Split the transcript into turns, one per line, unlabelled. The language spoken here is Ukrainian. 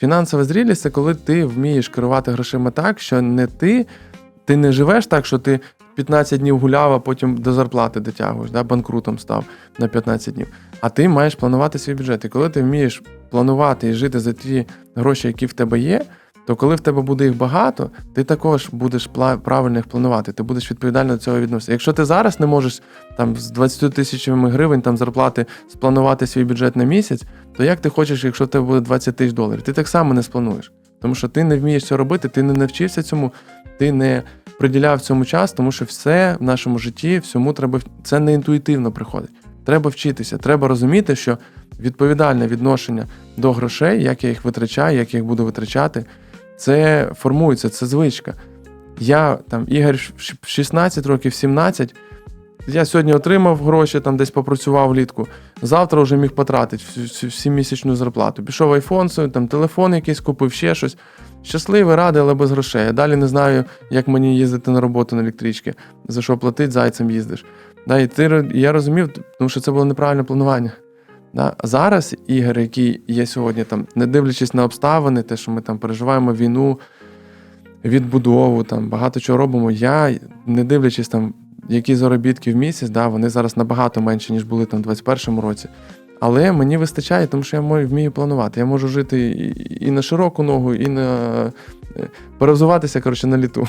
Фінансова зрілість це коли ти вмієш керувати грошима так, що не ти, ти не живеш так, що ти 15 днів гуляв, а потім до зарплати дотягуєш, да, банкрутом став на 15 днів. А ти маєш планувати свій бюджет. І коли ти вмієш планувати і жити за ті гроші, які в тебе є, то коли в тебе буде їх багато, ти також будеш правильно їх планувати, ти будеш відповідально до цього відноситися. Якщо ти зараз не можеш там з 20 тисячами гривень там зарплати спланувати свій бюджет на місяць, то як ти хочеш, якщо в тебе буде 20 тисяч доларів? Ти так само не сплануєш. Тому що ти не вмієш це робити, ти не навчився цьому, ти не приділяв цьому час, тому що все в нашому житті, всьому треба це не інтуїтивно приходить. Треба вчитися, треба розуміти, що відповідальне відношення до грошей, як я їх витрачаю, як я їх буду витрачати, це формується, це звичка. Я там Ігор 16 років, 17. Я сьогодні отримав гроші, там десь попрацював влітку. Завтра вже міг потратити всю, місячну зарплату. Пішов айфон, там телефон якийсь купив, ще щось. Щасливий, радий, але без грошей. Я далі не знаю, як мені їздити на роботу на електричці, за що платить, зайцем їздиш. Да, і ти, я розумів, тому що це було неправильне планування. Да? Зараз ігор, які є сьогодні, там, не дивлячись на обставини, те, що ми там переживаємо війну, відбудову, там, багато чого робимо. Я, не дивлячись там, які заробітки в місяць, да, вони зараз набагато менші, ніж були там в 2021 році. Але мені вистачає, тому що я вмію планувати. Я можу жити і, і на широку ногу, і на е, перевзуватися коротше, на літу.